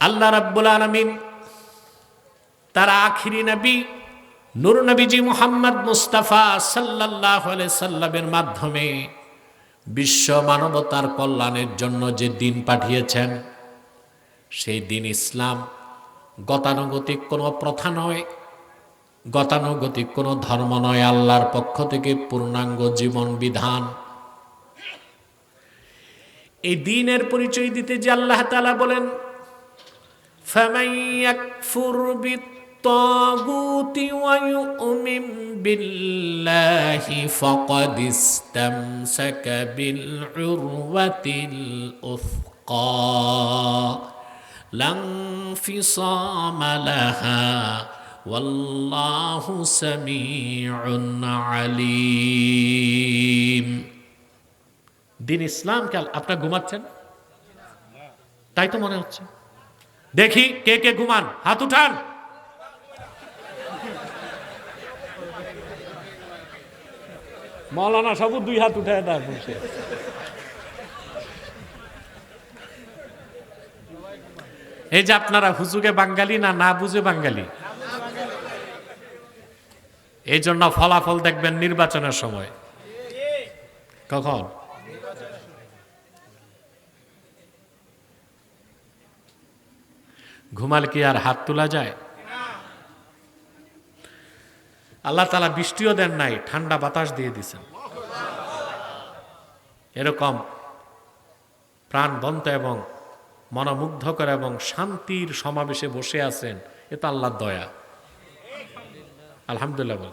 আল্লাহ রাব্বুল আলমিন তার আখিরি নবী, নুর নবীজি মোহাম্মদ মুস্তাফা সাল্লাহ সাল্লামের মাধ্যমে বিশ্ব মানবতার কল্যাণের জন্য যে দিন পাঠিয়েছেন, সেই দিন ইসলাম গতানুগতিক কোনো প্রথা নয়, গতানুগতিক কোনো ধর্ম নয়, আল্লাহর পক্ষ থেকে পূর্ণাঙ্গ জীবন বিধান। এই দিনের পরিচয় দিতে যে আল্লাহ তালা বলেন فمن يكفر بالطاغوت ويؤمن بالله فقد استمسك بالعروة الأثقى لا انفصام لها والله سميع عليم দিন ইসলামকে আপনার ঘুমাচ্ছেন তাই তো মনে হচ্ছে দেখি কে কে ঘুমান। হাত উঠান। মৌলানা সবু দুই হাত উঠায় তার বসে এই যে আপনারা হুজুগে বাঙালি না না বুঝে বাঙালি? এই জন্য ফলাফল দেখবেন নির্বাচনের সময়। কখন? ঘুমাল কি আর হাত তোলা যায়? আল্লাহ তালা বৃষ্টিও দেন নাই, ঠান্ডা বাতাস দিয়ে দিছেন। এরকম প্রাণবন্ত এবং মনোমুগ্ধকর এবং শান্তির সমাবেশে বসে আছেন, এ তো আল্লাহর দয়া। আলহামদুল্লাহ বল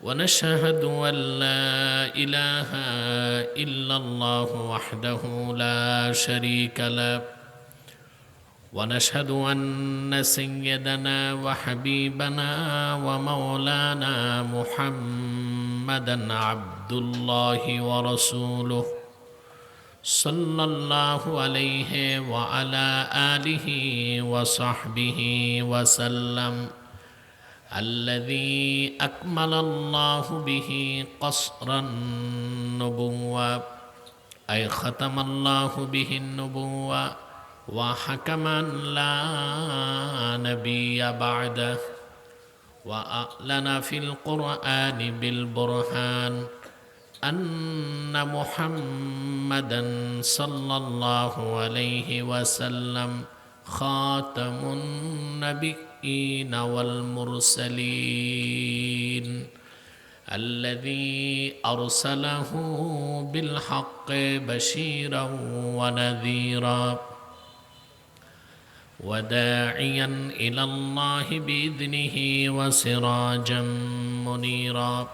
ونشهد أن لا إله إلا الله وحده لا شريك له. ونشهد أن سيدنا وحبيبنا ومولانا محمدا عبد الله ورسوله صلى الله عليه وعلى آله وصحبه وسلم. الذي أكمل الله به قصر النبوة أي ختم الله به النبوة وحكما لا نبي بعده وأعلن في القرآن بالبرهان أن محمدا صلى الله عليه وسلم خاتم النبيين والمرسلين الذي أرسله بالحق بشيرا ونذيرا وداعيا إلى الله بإذنه وسراجا منيرا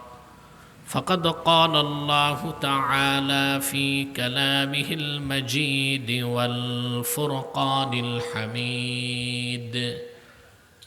فقد قال الله تعالى في كلامه المجيد والفرقان الحميد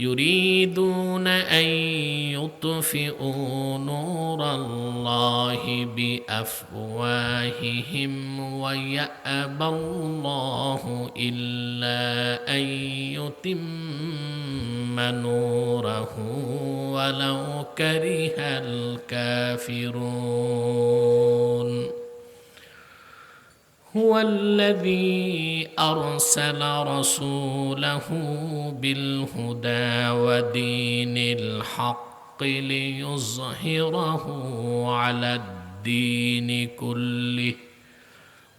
يريدون أن يطفئوا نور الله بأفواههم ويأبى الله إلا أن يتم نوره ولو كره الكافرون. هو الذي أرسل رسوله بالهدى ودين الحق ليظهره على الدين كله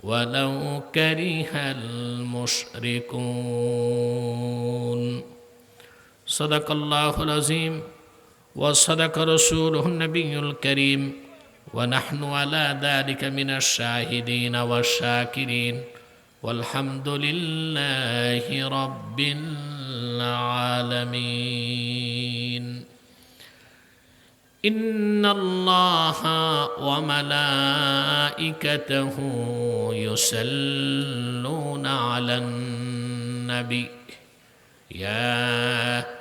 ولو كره المشركون. صدق الله العظيم وصدق رسوله النبي الكريم. ونحن على ذلك من الشاهدين والشاكرين. والحمد لله رب العالمين. إن الله وملائكته يصلون على النبي. يا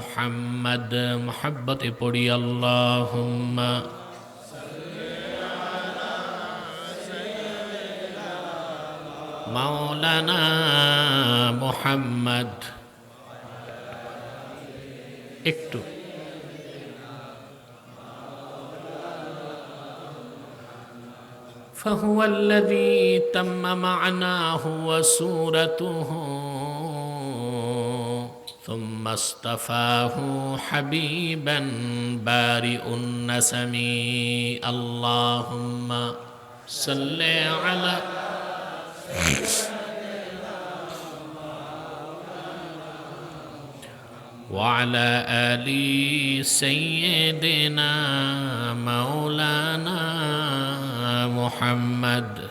محمد محبت پڑی اللهم مولانا محمد একটু فهو الذي تم معناه وسورته ثم اصطفاه حبيبا بارئ النسم. اللهم صل على وعلى آل سيدنا مولانا محمد.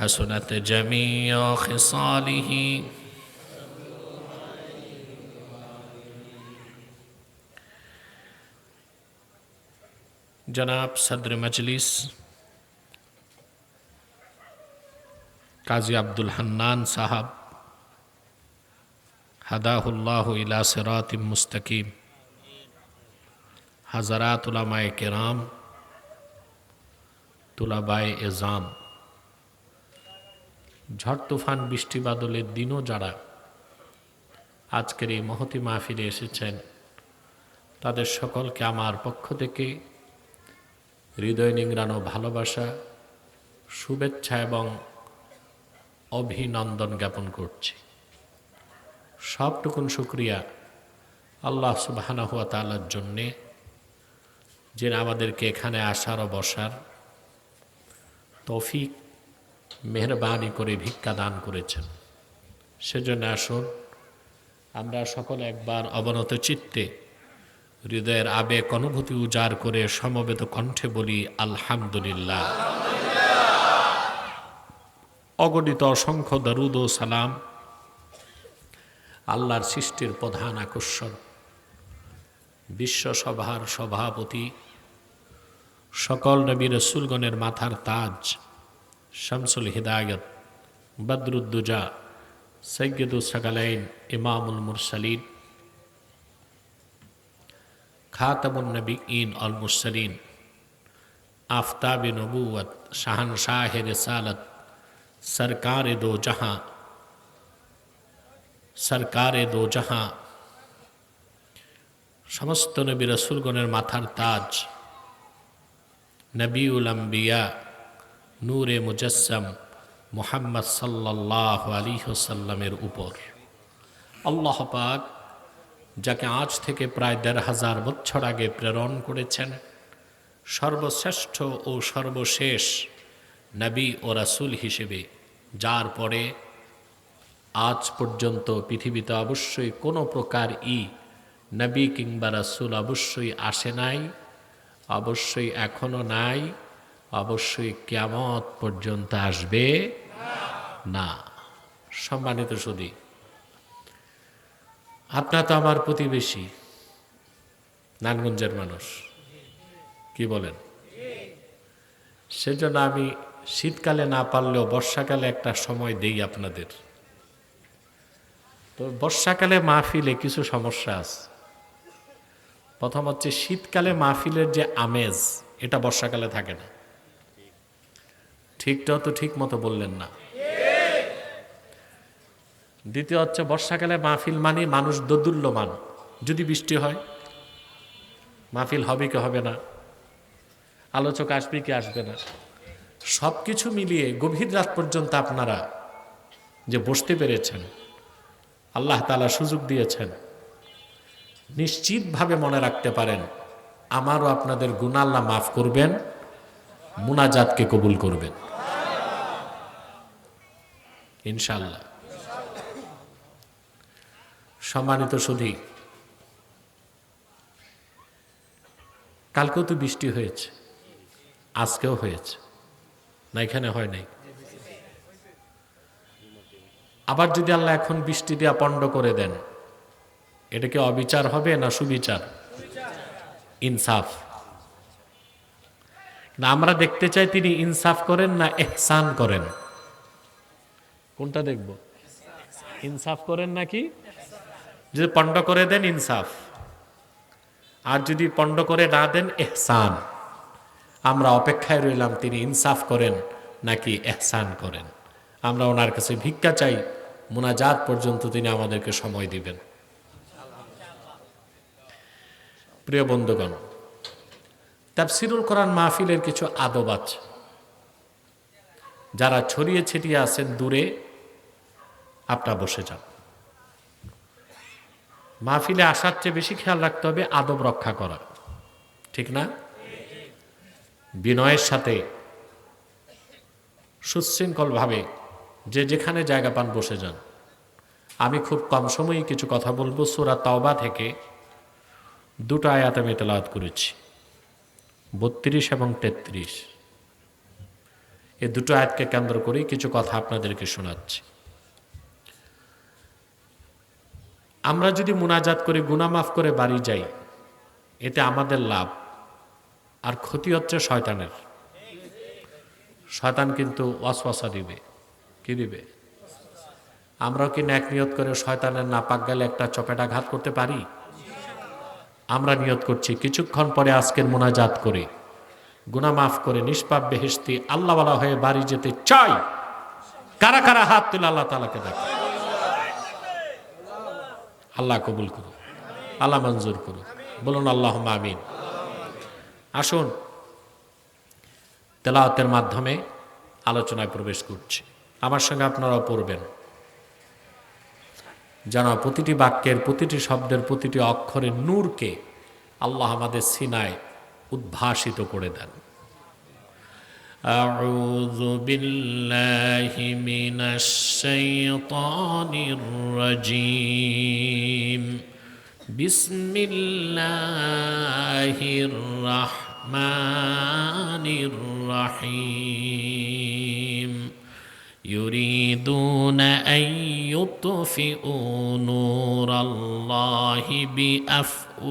حسنت جميع خصاله. جناب صدر مجلس قاضی عبد الحنان صاحب حداہ اللہ إلى صراط مستقیم. حضرات علماء کرام طلباء اعظام. ঝড় তুফান, বৃষ্টি বাদলের দিনও যারা আজকের এই মহতি মাহফিলে এসেছেন, তাদের সকলকে আমার পক্ষ থেকে হৃদয় নিংড়ানো ভালোবাসা, শুভেচ্ছা এবং অভিনন্দন জ্ঞাপন করছি। সবটুকুন শুক্রিয়া আল্লাহ সুবাহানা হুয়া তালার জন্যে যে আমাদেরকে এখানে আসার ও বসার তৌফিক মেহরবানি করে ভিক্ষা দান করেছেন। সেজন্য আসুন, আমরা সকলে একবার অবনত চিত্তে হৃদয়ের আবেগ, অনুভূতি উজাড় করে সমবেত কণ্ঠে বলি, আলহামদুলিল্লাহ। অগণিত অসংখ্য দরুদ ও সালাম। আল্লাহর সৃষ্টির প্রধান আকর্ষণ। বিশ্বসভার সভাপতি। সকল নবী রসুলগণের মাথার তাজ। শামসুল হিদায়ত, বদরুদ্দুজা সৈয়দুল সাকালাইন, ইমামুল মুরসালিন, খাতামুন নবী ইন অল মুরসালিন নবুয়ত শাহান শাহ রেসালত, সরকার দো জাহাঁ, সরকারে দো জাহাঁ, সমস্ত নবী রসুলগণের মাথার তাজ, নবীউল আম্বিয়া নূরে মুজসম মোহাম্মদ সাল্লাহ আলী সাল্লামের উপর। আল্লাহ পাক যাকে আজ থেকে প্রায় দেড় হাজার বছর আগে প্রেরণ করেছেন, সর্বশ্রেষ্ঠ ও সর্বশেষ নবী ও রাসুল হিসেবে, যার পরে আজ পর্যন্ত পৃথিবীতে অবশ্যই কোনো প্রকার ই নবী কিংবা রাসুল অবশ্যই আসে নাই, অবশ্যই এখনও নাই। অবশ্যই কেমত পর্যন্ত আসবে না। সম্মানিত সুদী আপনার তো আমার প্রতিবেশী নানগঞ্জের মানুষ। কি বলেন? সেজন্য আমি শীতকালে না পারলেও বর্ষাকালে একটা সময় দেই আপনাদের। তো বর্ষাকালে মাহফিলে কিছু সমস্যা আছে। প্রথম হচ্ছে শীতকালে মাহফিলের যে আমেজ, এটা বর্ষাকালে থাকে না। ঠিকটাও তো ঠিক মতো বললেন না। দ্বিতীয় হচ্ছে, বর্ষাকালে মাহফিল মানে মানুষ দোদুল্যমান। যদি বৃষ্টি হয়, মাহফিল হবে কি হবে না? আলোচক আসবে কি আসবে না? সব কিছু মিলিয়ে গভীর রাত পর্যন্ত আপনারা যে বসতে পেরেছেন, আল্লাহ তালা সুযোগ দিয়েছেন, নিশ্চিতভাবে মনে রাখতে পারেন, আমারও আপনাদের গুণা আল্লাহ মাফ করবেন, মুনাজাতকে কবুল করবেন। ইনশাল্লাহ সম্মানিত সুধী, কালকেও তো বৃষ্টি হয়েছে, আজকেও হয়েছে, না এখানে হয় নাই। আবার যদি আল্লাহ এখন বৃষ্টি দেওয়া পণ্ড করে দেন, এটা কি অবিচার হবে না সুবিচার? ইনসাফ। না, আমরা দেখতে চাই তিনি ইনসাফ করেন না এহসান করেন। কোনটা দেখব? ইনসাফ করেন নাকি? যদি পণ্ড করে দেন ইনসাফ। আর যদি পণ্ড করে না দেন এহসান। আমরা অপেক্ষায় রইলাম তিনি ইনসাফ করেন নাকি এহসান করেন। আমরা ওনার কাছে ভিক্ষা চাই, মোনাজাত পর্যন্ত তিনি আমাদেরকে সময় দিবেন। প্রিয় বন্ধুগণ, তাফসিরুল কোরআন মাহফিলের কিছু আদব আছে। যারা ছড়িয়ে ছিটিয়ে আছেন দূরে আপনারা বসে যান। মাহফিলে আসার চেয়ে বেশি খেয়াল রাখতে হবে আদব রক্ষা করা। ঠিক না? বিনয়ের সাথে সুশৃঙ্খলভাবে যে যেখানে জায়গা পান বসে যান। আমি খুব কম সময়ে কিছু কথা বলব সুরা তাওবা থেকে দুটো আয়াত আমি তেলাওয়াত করেছি। বত্রিশ এবং তেত্রিশ। এই দুটো আয়াতকে কেন্দ্র করেই কিছু কথা আপনাদেরকে শোনাচ্ছি। আমরা যদি মুনাজাত করে গুনামাফ করে বাড়ি যাই, এতে আমাদের লাভ। আর ক্ষতি হচ্ছে শয়তানের। শয়তান কিন্তু ওয়াসওয়াসা দিবে। কি দিবে? আমরাও কি ন্যাক নিয়ত করে শয়তানের নাপাক গেলে একটা চপেটাঘাত করতে পারি? আমরা নিয়ত করছি, কিছুক্ষণ পরে আজকের মোনাজাত করে গুনা মাফ করে, নিষ্পাপ বেহেস্তি আল্লাহওয়ালা হয়ে বাড়ি যেতে চাই। কারা কারা হাত তুলে আল্লাহ তালাকে দেখ? আল্লাহ কবুল করুন আল্লাহ মঞ্জুর করুন বলুন আল্লাহ আমিন। আসুন, তেলাওয়াতের মাধ্যমে আলোচনায় প্রবেশ করছি। আমার সঙ্গে আপনারাও পড়বেন। যেন প্রতিটি বাক্যের, প্রতিটি শব্দের, প্রতিটি অক্ষরের নূরকে আল্লাহ আমাদের সিনায় উদ্ভাসিত করে দেন। أعوذ بالله من الشيطان الرجيم. بسم الله الرحمن الرحيم. يريدون أن يطفئوا نور الله بأفواههم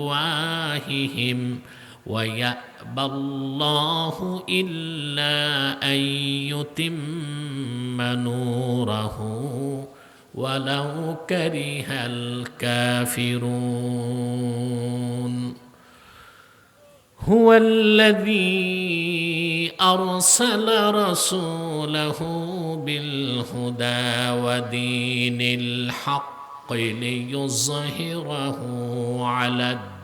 ويأبى الله إلا أن يتم نوره ولو كره الكافرون هو الذي أرسل رسوله بالهدى ودين الحق ليظهره على الدين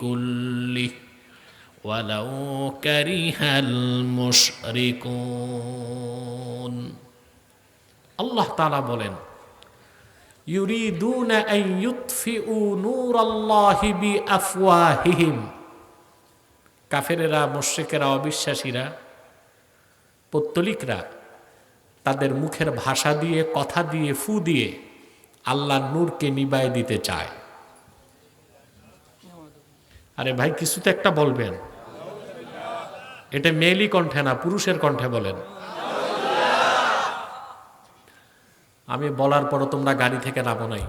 كله ولو كره المشركون الله تعالى বলেন يريدون أن يطفئوا نور الله بأفواههم কাফেরেরা মোশ্রেকেরা অবিশ্বাসীরা পত্তলিকরা তাদের মুখের ভাষা দিয়ে কথা দিয়ে ফু দিয়ে আল্লাহ নূরকে নিবায় দিতে চায় আরে ভাই, কিছু তো একটা বলবেন। এটা মেয়েলি কণ্ঠে না, পুরুষের কণ্ঠে বলেন। আমি বলার পরও তোমরা গাড়ি থেকে নামো নাই।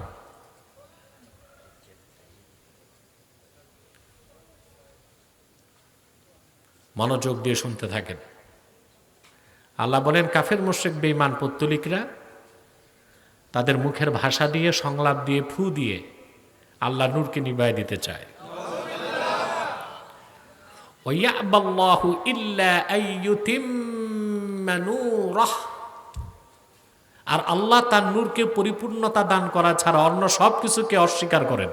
মনোযোগ দিয়ে শুনতে থাকেন। আল্লাহ বলেন, কাফের মোশেক বেঈমান পত্তলিকরা, তাদের মুখের ভাষা দিয়ে, সংলাপ দিয়ে, ফু দিয়ে আল্লাহ নূরকে নিবায় দিতে চায়। ويأبى الله إلا أن يتم نوره আর আল্লাহ তার নূরকে পরিপূর্ণতা দান করা ছাড়া অন্য সব কিছুকে অস্বীকার করেন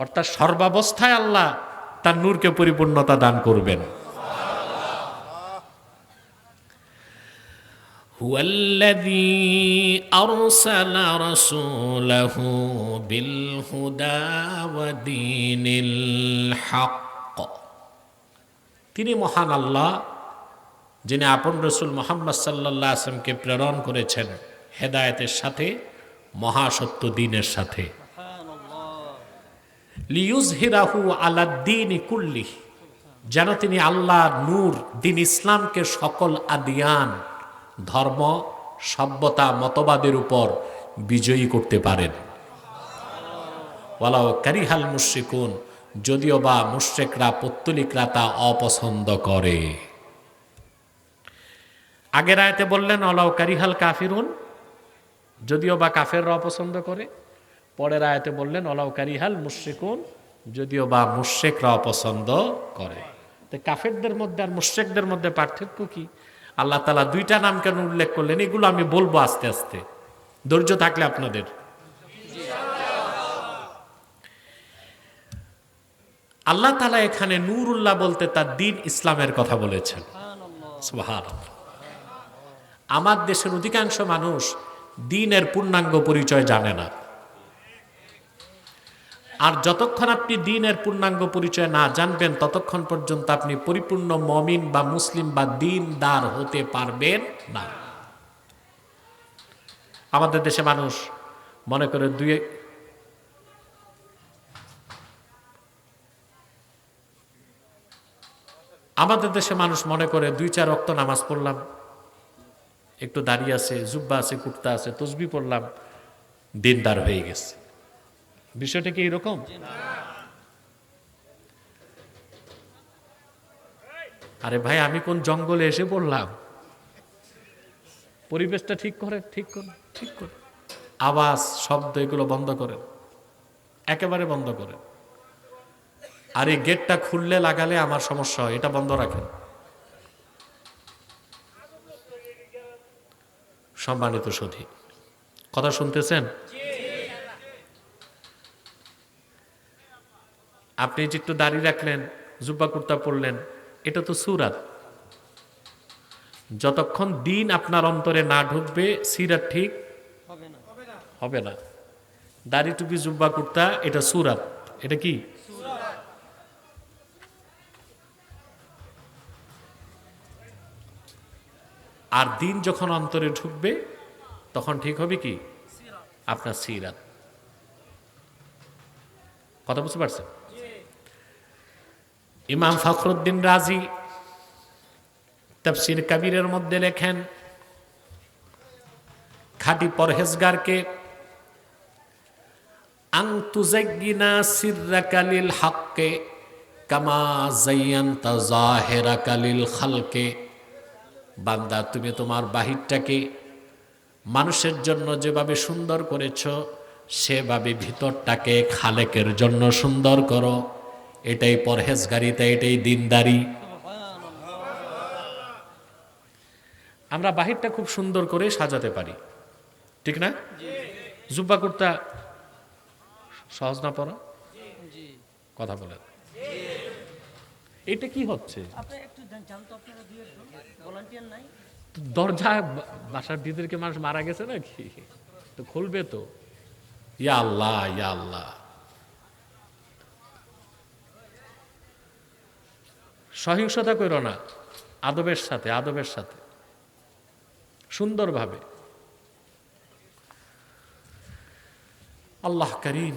অর্থাৎ সর্বাবস্থায় আল্লাহ তার নূরকে পরিপূর্ণতা দান করবেন هو الذي أرسل رسوله بالهدى ودين الحق তিনি মহান আল্লাহ যিনি আপন রসুল মোহাম্মদ সাল্লাহ আসলামকে প্রেরণ করেছেন হেদায়েতের সাথে মহাসত্য দিনের সাথে লিউজ হিরাহু আলাদ্দিন কুল্লি যেন তিনি আল্লাহ নূর দিন ইসলামকে সকল আদিয়ান ধর্ম, সভ্যতা, মতবাদের উপর বিজয়ী করতে পারেন। ওয়ালাও কারিহাল মুশ্রিকুন, যদিও বা মুশ্রেকরা, পত্তলিকরা তা অপছন্দ করে। আগের আয়তে বললেন অলাও কারিহাল কাফিরুন, যদিও বা কাফেররা অপছন্দ করে। পরের আয়তে বললেন অলাও কারিহাল মুশ্রিকুন, যদিও বা মুশ্রেকরা অপছন্দ করে। তো কাফেরদের মধ্যে আর মুশ্রেকদের মধ্যে পার্থক্য কি? আল্লাহ তালা দুইটা নাম কেন উল্লেখ করলেন? এগুলো আমি বলব আস্তে আস্তে। ধৈর্য থাকলে আপনাদের। আল্লাহ তালা এখানে নূরুল্লাহ বলতে তার দিন ইসলামের কথা বলেছেন। আমার দেশের অধিকাংশ মানুষ দিনের পূর্ণাঙ্গ পরিচয় জানে না। আর যতক্ষণ আপনি দিনের পূর্ণাঙ্গ পরিচয় না জানবেন, ততক্ষণ পর্যন্ত আপনি পরিপূর্ণ মমিন বা মুসলিম বা দিনদার হতে পারবেন না। আমাদের দেশে মানুষ মনে করে দুই আমাদের দেশে মানুষ মনে করে দুই চার রক্ত নামাজ পড়লাম, একটু দাঁড়িয়ে আছে, জুব্বা আছে, কুর্তা আছে, তসবি পড়লাম, দিনদার হয়ে গেছে। বিষয়টা কি এরকম? আরে ভাই, আমি কোন জঙ্গলে এসে পড়লাম? পরিবেশটা ঠিক করে ঠিক করে ঠিক করে। আওয়াজ, শব্দ এগুলো বন্ধ করেন। একেবারে বন্ধ করেন। আর এই গেটটা খুললে লাগালে আমার সমস্যা হয়, এটা বন্ধ রাখেন। সম্মানিত সধী কথা শুনতেছেন? আপনি যে একটু দাড়ি রাখলেন জুব্বা কুর্তা পরলেন এটা তো সুরাত। যতক্ষণ দিন আপনার অন্তরে না ঢুকবে সিরাত ঠিক? হবে না। দাড়ি টুপি জুব্বা কুর্তা এটা সুরাত। এটা কি? আর দিন যখন অন্তরে ঢুকবে তখন ঠিক হবে কি? আপনার সিরাত। কথা বুঝতে পারছেন? ইমাম ফখরুদ্দিন রাজি তফসির কবিরের মধ্যে লেখেন, খাঁটি পরহেজগারকে আংতুজাগিনা সিররাকালিল হককে কামা জাইয়ান্তা জাহেরাকালিল খালকে। বান্দা, তুমি তোমার বাহিরটাকে মানুষের জন্য যেভাবে সুন্দর করেছ, সেভাবে ভিতরটাকে খালেকের জন্য সুন্দর করো। এটাই পরহেজগারিতা এটাই দিনদারি আমরা বাহিরটা খুব সুন্দর করে সাজাতে পারি। ঠিক না? জুব্বা কুর্তা সহজ না পড়া কথা বলেন। এটা কি হচ্ছে? দরজা বাসার ভিতরকে মানুষ মারা গেছে নাকি? তো খুলবে তো। ইয়া আল্লাহ ইয়া আল্লাহ। সহিংসতা করো না, আদবের সাথে আদবের সাথে। সুন্দরভাবে। আল্লাহ করিম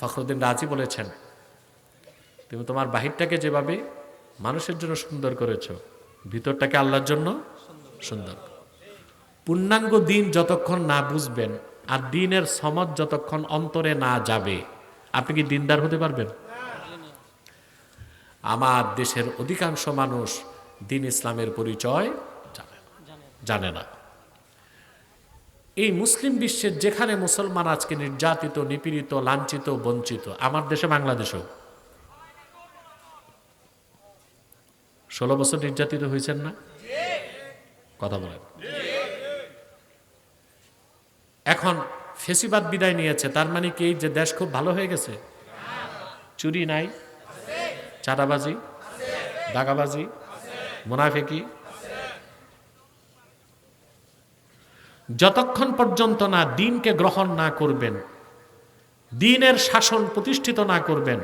ফখরুদ্দিন রাজি বলেছেন, তুমি তোমার বাহিরটাকে যেভাবে মানুষের জন্য সুন্দর করেছ, ভিতরটাকে আল্লাহর জন্য সুন্দর পূর্ণাঙ্গ দিন যতক্ষণ না বুঝবেন, আর দিনের সমত যতক্ষণ অন্তরে না যাবে আপনি কি দিনদার হতে পারবেন? আমার দেশের অধিকাংশ মানুষ দিন ইসলামের পরিচয় জানে না। এই মুসলিম বিশ্বের যেখানে মুসলমান আজকে নির্যাতিত, নিপীড়িত, লাঞ্ছিত, বঞ্চিত, আমার দেশে বাংলাদেশেও। ষোলো বছর নির্যাতিত হয়েছেন না? কথা বলেন। এখন ফেসিবাদ বিদায় নিয়েছে, তার মানে কি যে দেশ খুব ভালো হয়ে গেছে? চুরি নাই? চাঁদাবাজি? দাগাবাজি? মুনাফেকি? যতক্ষণ পর্যন্ত না দিনকে গ্রহণ না করবেন, দিনের শাসন প্রতিষ্ঠিত না করবেন,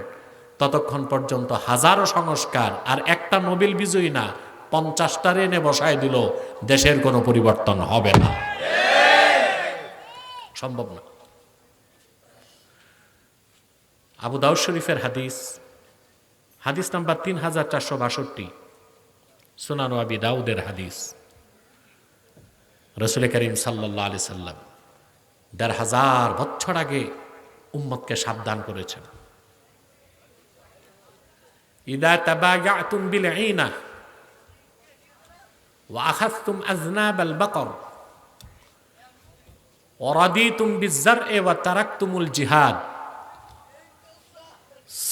ততক্ষণ পর্যন্ত হাজারো সংস্কার আর একটা নোবেল বিজয়ী না, পঞ্চাশটার এনে বসায় দিল, দেশের কোনো পরিবর্তন হবে না। সম্ভব না। আবু দাউদ শরীফের হাদিস হাদিস নাম্বার তিন হাজার চারশো বাষট্টি, সুনানো আবি দাউদের হাদিস। রসুল করিম সাল্লাহ আলি সাল্লাম দেড় হাজার বছর আগে উম্মতকে সাবধান করেছেন। ইদা তাবায়াতুম বিল ঈনা ওয়া আখাযতুম আযনাব আল অরাদি তুম বিজার তারাক তুমুল জিহাদ।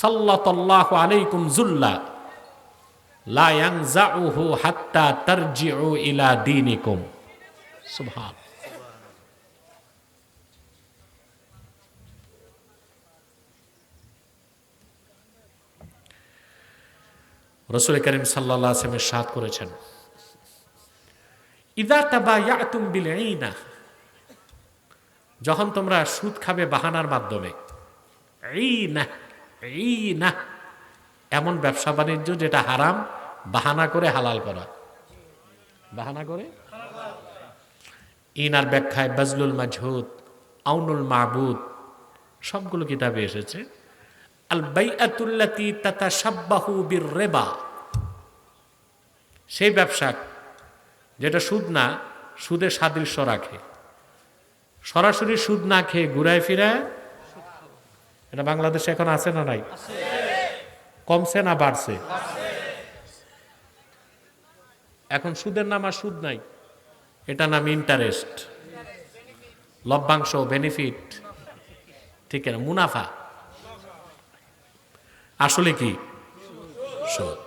সাল্লাহ আলাইকুম জুল্লা। লায়াং করেছেন। ইদা তাবা ইয়াতুম বিল না যখন তোমরা সুদ খাবে বাহানার মাধ্যমে। এই না এই না এমন ব্যবসা বাণিজ্য যেটা হারাম, বাহানা করে হালাল করা। বাহানা করে? ইনার ব্যাখ্যায় বাজলুল মাজহুদ, আউনুল মাহবুদ সবগুলো কিতাবে এসেছে। আল বাইআতুল্লাতি তাতাশাব্বাহু বির রেবা সেই ব্যবসা যেটা সুদ না সুদের সাদৃশ্য রাখে। সরাসরি সুদ না খেয়ে ঘুরায় ফিরায়? এটা বাংলাদেশে এখন আছে না নাই? কমছে না বাড়ছে? এখন সুদের নাম আর সুদ নাই। এটা নাম ইন্টারেস্ট লভ্যাংশ বেনিফিট ঠিক না মুনাফা। আসলে কি? সুদ।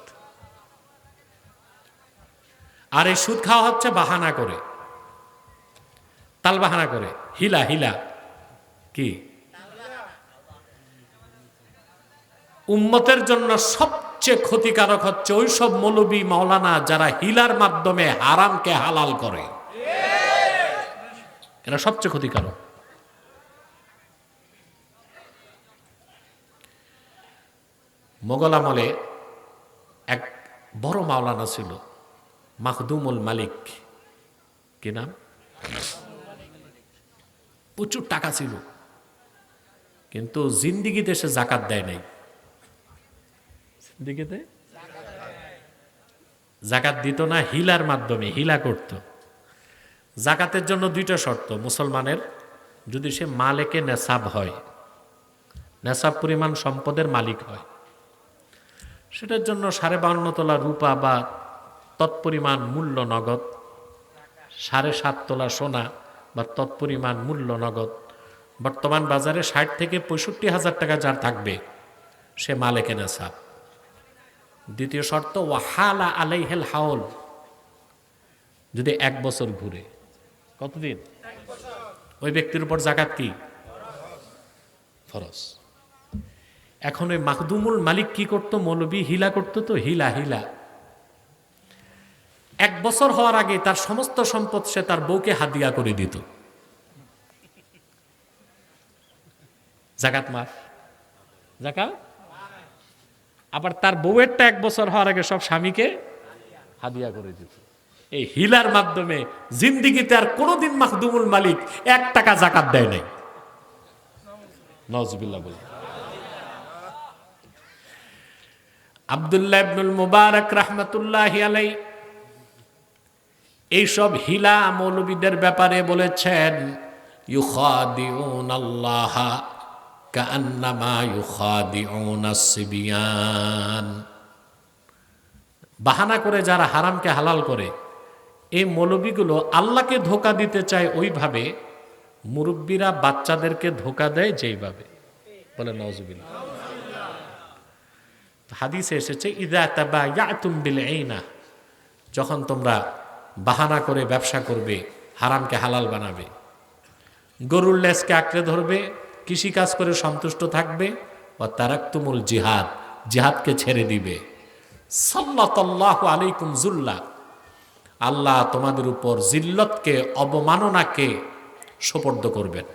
আর এই সুদ খাওয়া হচ্ছে বাহানা করে। তাল বাহানা করে। হিলা হিলা। কি? উম্মতের জন্য সবচেয়ে ক্ষতিকারক হচ্ছে ওইসব মৌলবী মাওলানা যারা হিলার মাধ্যমে হারামকে হালাল করে। এরা সবচেয়ে ক্ষতিকারক। মোগল আমলে এক বড় মাওলানা ছিল মাহদুমুল মালিক। কি নাম? প্রচুর টাকা ছিল। কিন্তু জিন্দিগিতে সে জাকাত দেয় নাই। জিন্দিগিতে? জাকাত দিত না হিলার মাধ্যমে হিলা করত। জাকাতের জন্য দুইটা শর্ত মুসলমানের যদি সে মালেকে নেশাব হয় নেশাব পরিমাণ সম্পদের মালিক হয় সেটার জন্য সাড়ে বান্ন তোলা রূপা বা তৎপরিমাণ মূল্য নগদ সাড়ে সাত তোলা সোনা বা তৎপরিমাণ মূল্য নগদ। বর্তমান বাজারে ষাট থেকে পঁয়ষট্টি হাজার টাকা যার থাকবে, সে মালেকে নেশাব দ্বিতীয় শর্ত, ওয়াহালা আলাইহেল হাওল যদি এক বছর ঘুরে, কতদিন? ওই ব্যক্তির উপর জাকাত কি? ফরজ। এখন ওই মাহদুমুল মালিক কি করতো? মৌলবী হিলা করতো তো, হিলা হিলা। এক বছর হওয়ার আগে তার সমস্ত সম্পদ সে তার বউকে হাদিয়া করে দিত। জাকাত মাফ জাকাত? আবার তার বউয়েরটা এক বছর হওয়ার আগে সব স্বামীকে হাদিয়া করে দিত। এই হিলার মাধ্যমে জিন্দিগিতে আর কোনোদিন মাহদুমুল মালিক এক টাকা জাকাত দেয় নাই। নজবিল্লা বলে। আবদুল্লাহ মুবারক রহমতুল্লাহ আলাই এইসব হিলা মৌলবীদের ব্যাপারে বলেছেন বাহানা করে যারা হারামকে হালাল করে, এই মৌলবীগুলো আল্লাহকে ধোকা দিতে চায় ওইভাবে, মুরব্বীরা বাচ্চাদেরকে ধোকা দেয় যেইভাবে। বলে নজবিল্লা হাদিসে এসেছে, ইদা তাবা ইয়াতুম বিল এইনা যখন তোমরা বাহানা করে ব্যবসা করবে, হারামকে হালাল বানাবে। গরুর লেজকে আঁকড়ে ধরবে, কৃষিকাজ করে সন্তুষ্ট থাকবে ও তারাক্তুমুল জিহাদ, জিহাদকে ছেড়ে দিবে। সাল্লাহ আলাইকুম জুল্লা। আল্লাহ তোমাদের উপর জিল্লতকে, অবমাননাকে সোপর্দ করবেন।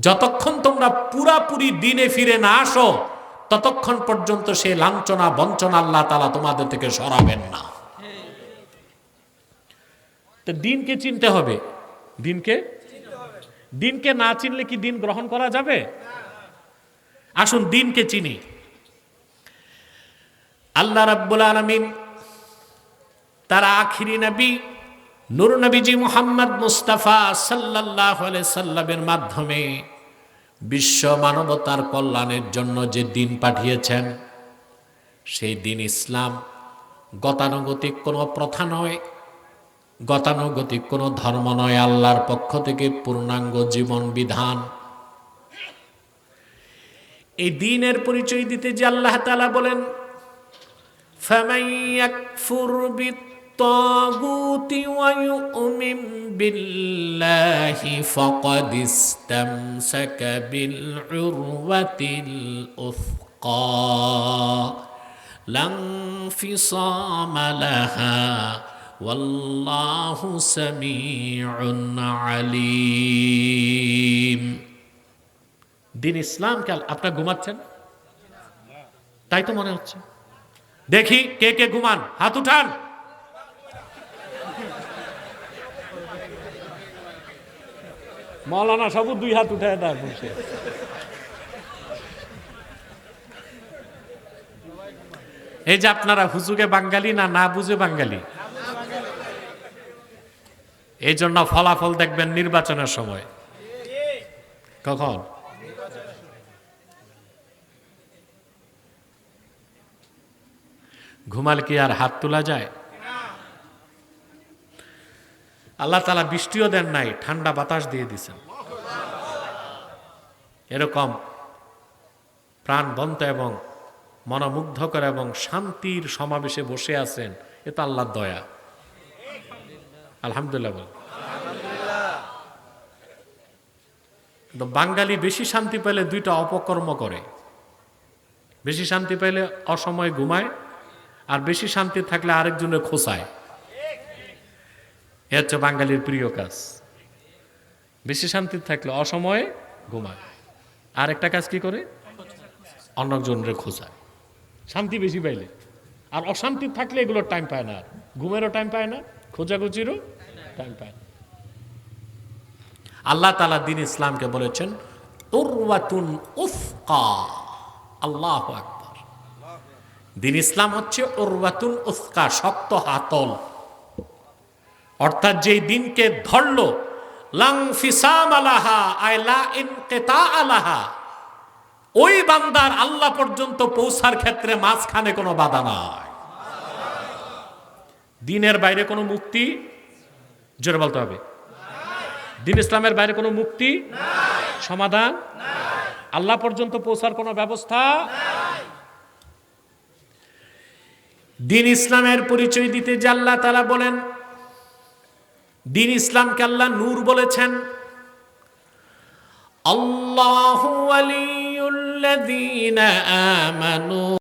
যতক্ষণ তোমরা পুরাপুরি দিনে ফিরে না আসো ততক্ষণ পর্যন্ত সে লাঞ্ছনা, বঞ্চনা আল্লাহ তালা তোমাদের থেকে সরাবেন না। তো দিনকে চিনতে হবে। দিনকে? দিনকে না চিনলে কি দিন গ্রহণ করা যাবে? আসুন দিনকে চিনি। আল্লাহ রাব্বুল আলামিন তারা আখিরি নবী, নুর নবীজি মোহাম্মদ মুস্তাফা সাল্লাহ সাল্লামের মাধ্যমে বিশ্ব মানবতার কল্যাণের জন্য যে দিন পাঠিয়েছেন, সেই দিন ইসলাম গতানুগতিক কোনো প্রথা নয়, গতানুগতিক কোনো ধর্ম নয়, আল্লাহর পক্ষ থেকে পূর্ণাঙ্গ জীবন বিধান। এই দিনের পরিচয় দিতে যে আল্লাহ তালা বলেন بالطاغوت ويؤمن بالله فقد استمسك بالعروة الأثقى لا انفصام لها والله سميع عليم দিন ইসলামকে আপনার ঘুমাচ্ছেন তাই তো মনে হচ্ছে দেখি কে কে ঘুমান হাত উঠান মৌলানা সবু দুই হাত উঠায় তার বসে। এই যে আপনারা হুজুগে বাঙালি না না বুঝে বাঙালি? এই জন্য ফলাফল দেখবেন নির্বাচনের সময়। কখন? ঘুমাল কি আর হাত তোলা যায়? আল্লাহ তালা বৃষ্টিও দেন নাই, ঠান্ডা বাতাস দিয়ে দিছেন। এরকম প্রাণবন্ত এবং মনোমুগ্ধকর এবং শান্তির সমাবেশে বসে আছেন, এ তো আল্লাহর দয়া। আলহামদুলিল্লাহ বাঙালি বেশি শান্তি পেলে দুইটা অপকর্ম করে। বেশি শান্তি পেলে অসময়ে ঘুমায়, আর বেশি শান্তি থাকলে আরেকজনের খোসায় এ হচ্ছে বাঙালির প্রিয় কাজ। বেশি শান্তি থাকলে অসময়ে ঘুমায়। আর একটা কাজ কি করে? অন্যজনের খোঁচায় শান্তি বেশি পাইলে। আর অশান্তি থাকলে এগুলোর টাইম পায় না আর। ঘুমেরও টাইম পায় না খোঁজাখুচিরও টাইম পায় না। আল্লাহ তালা দিন ইসলামকে বলেছেন, উরওয়াতুন উফকা আল্লাহ আকবর। দিন ইসলাম হচ্ছে উরওয়াতুন উফকা শক্ত হাতল। অর্থাৎ যেই দিনকে ধরল, লাং ফিসাম আলাহা আয়লা ইনকেতা আলাহা। ওই বান্দার আল্লাহ পর্যন্ত পৌঁছার ক্ষেত্রে মাঝখানে কোনো বাধা নাই। দিনের বাইরে কোনো মুক্তি? জোরে বলতে হবে। দিন ইসলামের বাইরে কোনো মুক্তি? সমাধান? আল্লাহ পর্যন্ত পৌঁছার কোনো ব্যবস্থা? দিন ইসলামের পরিচয় দিতে যে আল্লাহ তারা বলেন দিন ইসলামকে আল্লাহ নূর বলেছেন। আল্লাহ আমানু